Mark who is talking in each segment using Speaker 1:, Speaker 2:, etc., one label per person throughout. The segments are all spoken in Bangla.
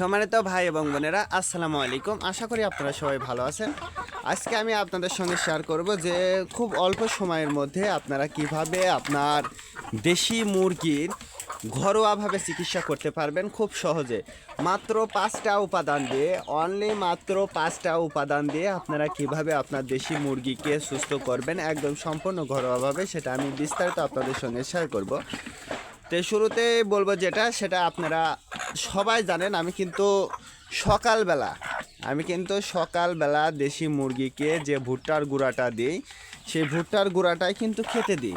Speaker 1: সম্মানিত ভাই এবং বোনেরা, আসসালামু আলাইকুম। আশা করি আপনারা সবাই ভালো আছেন। আজকে আমি আপনাদের সঙ্গে শেয়ার করব যে, খুব অল্প সময়ের মধ্যে আপনারা কীভাবে আপনার দেশি মুরগির ঘরোয়াভাবে চিকিৎসা করতে পারবেন খুব সহজে। মাত্র পাঁচটা উপাদান দিয়ে অনলি মাত্র পাঁচটা উপাদান দিয়ে আপনারা কীভাবে আপনার দেশি মুরগিকে সুস্থ করবেন, একদম সম্পূর্ণ ঘরোয়াভাবে, সেটা আমি বিস্তারিত আপনাদের সঙ্গে শেয়ার করব। তো শুরুতে বলব যেটা, সেটা আপনারা সবাই জানেন আমি কিন্তু সকালবেলা, আমি কিন্তু সকালবেলা দেশি মুরগিকে যে ভুট্টার গুঁড়াটা দিই, সেই ভুট্টার গুঁড়াটাই কিন্তু খেতে দিই।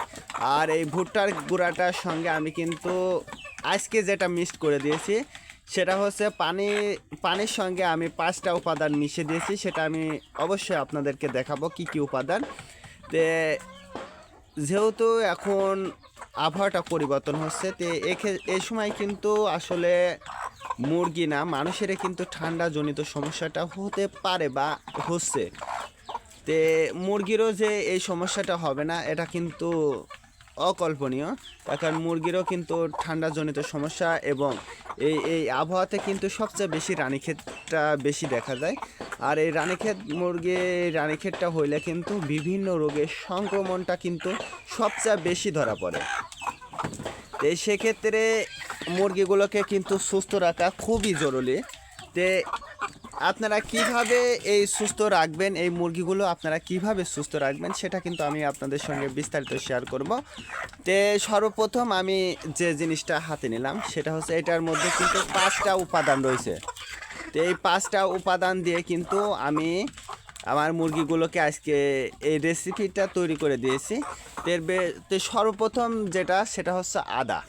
Speaker 1: আর এই ভুট্টার গুঁড়াটার সঙ্গে আমি কিন্তু আজকে যেটা মিক্সড করে দিয়েছি, সেটা হচ্ছে পানি, পানির সঙ্গে আমি পাঁচটা উপাদান মিশিয়ে দিয়েছি, সেটা আমি অবশ্যই আপনাদেরকে দেখাবো কি কি উপাদান। তে যেহেতু এখন আবহাওয়াটা পরিবর্তন হচ্ছে। তো এই সময় কিন্তু আসলে মুরগি না মানুষের কিন্তু ঠান্ডা জনিত সমস্যাটা হতে পারে বা হচ্ছে। তে মুরগিরও যে এই সমস্যাটা হবে না, এটা কিন্তু অকল্পনীয়। তার কারণ মুরগিরও কিন্তু ঠান্ডা জনিত সমস্যা এবং এই এই আবহাওয়াতে কিন্তু সবচেয়ে বেশি রানীক্ষেতটা বেশি দেখা যায়। আর এই রানীক্ষেত, মুরগি রানীক্ষেতটা হইলে কিন্তু বিভিন্ন রোগের সংক্রমণটা কিন্তু সবচেয়ে বেশি ধরা পড়ে। তো সেক্ষেত্রে মুরগিগুলোকে কিন্তু সুস্থ রাখা খুবই জরুরি। তে আপনারা কীভাবে এই সুস্থ রাখবেন, এই মুরগিগুলো আপনারা কীভাবে সুস্থ রাখবেন, সেটা কিন্তু আমি আপনাদের সঙ্গে বিস্তারিত শেয়ার করব। তে সর্বপ্রথম আমি যে জিনিসটা হাতে নিলাম, সেটা হচ্ছে এটার মধ্যে কিন্তু পাঁচটা উপাদান রয়েছে। তো এই পাঁচটা উপাদান দিয়ে কিন্তু আমি আমার মুরগিগুলোকে আজকে এই রেসিপিটা তৈরি করে দিয়েছি। তো সর্বপ্রথম যেটা, সেটা হচ্ছে আদা।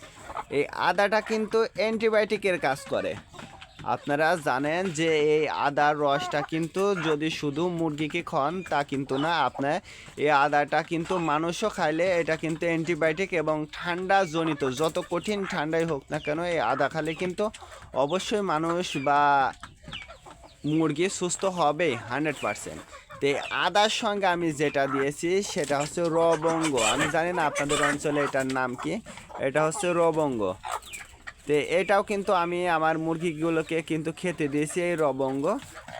Speaker 1: এই আদাটা কিন্তু অ্যান্টিবায়োটিকের কাজ করে। আপনারা জানেন যে এই আদার রসটা কিন্তু যদি শুধু মুরগিকে খান, তা কিন্তু না। আপনার এই আদাটা কিন্তু মানুষও খাইলে এটা কিন্তু অ্যান্টিবায়োটিক এবং ঠান্ডা জনিত যত কঠিন ঠান্ডাই হোক না কেন, এই আদা খালে কিন্তু অবশ্যই মানুষ বা মুরগি সুস্থ হবে হান্ড্রেড পারসেন্ট। তো আদার সঙ্গে আমি যেটা দিয়েছি, সেটা হচ্ছে রবঙ্গ। আমি জানি না আপনাদের অঞ্চলে এটার নাম কি, এটা হচ্ছে রবঙ্গ। তো এটাও কিন্তু আমি আমার মুরগিগুলোকে কিন্তু খেতে দিয়েছি, এই রবঙ্গ।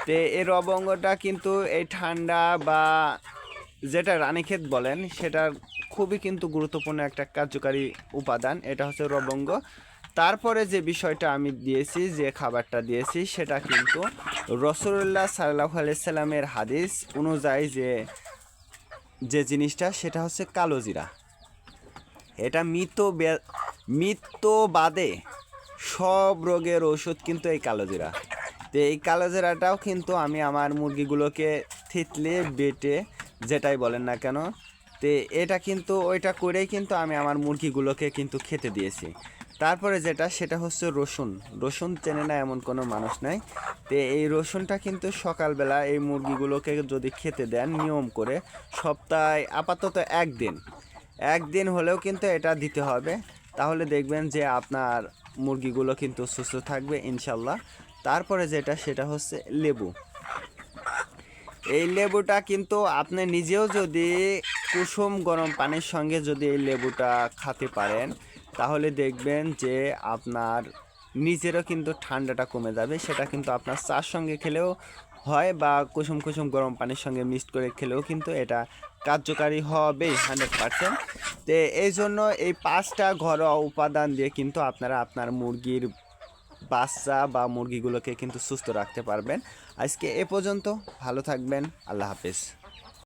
Speaker 1: তো এই রবঙ্গটা কিন্তু এই ঠান্ডা বা যেটা রানীক্ষেত বলেন, সেটার খুবই কিন্তু গুরুত্বপূর্ণ একটা কার্যকারী উপাদান, এটা হচ্ছে রবঙ্গ। তারপরে যে বিষয়টা আমি দিয়েছি, যে খাবারটা দিয়েছি, সেটা কিন্তু রসুল্লাহ সাল্লাহ আলাইসাল্লামের হাদিস অনুযায়ী যে যে জিনিসটা, সেটা হচ্ছে কালো জিরা। এটা মৃত মৃত্যু বাদে সব রোগের ওষুধ কিন্তু এই কালো জিরা। তো এই কালো জিরাটাও কিন্তু আমি আমার মুরগিগুলোকে থিতলে বেটে, যেটাই বলেন না কেন, তো এটা কিন্তু, ওইটা করেই কিন্তু আমি আমার মুরগিগুলোকে কিন্তু খেতে দিয়েছি। তারপরে যেটা, সেটা হচ্ছে রসুন। রসুন চেনে না এমন কোনো মানুষ নাই। তো এই রসুনটা কিন্তু সকালবেলা এই মুরগিগুলোকে যদি খেতে দেন নিয়ম করে, সপ্তাহে আপাতত একদিন। একদিন হলেও কিন্তু এটা দিতে হবে। তাহলে দেখবেন যে আপনার মুরগিগুলো কিন্তু সুস্থ থাকবে, ইনশাল্লাহ। তারপরে যেটা, সেটা হচ্ছে লেবু। এই লেবুটা কিন্তু আপনি নিজেও যদি কুসুম গরম পানির সঙ্গে যদি এই লেবুটা খেতে পারেন তাহলে দেখবেন যে আপনার নিজেরও কিন্তু ঠান্ডাটা কমে যাবে, সেটা কিন্তু আপনার চার সঙ্গে খেলেও হয় বা কুসুম কুসুম গরম পানির সঙ্গে মিক্সড করে খেলেও কিন্তু এটা কার্যকারী হবেই হান্ড্রেড পারসেন্ট। তো এই জন্য এই পাঁচটা ঘরোয়া উপাদান দিয়ে কিন্তু আপনারা আপনার মুরগির বাচ্চা বা মুরগিগুলোকে কিন্তু সুস্থ রাখতে পারবেন। আজকে এ পর্যন্ত, ভালো থাকবেন, আল্লাহ হাফেজ।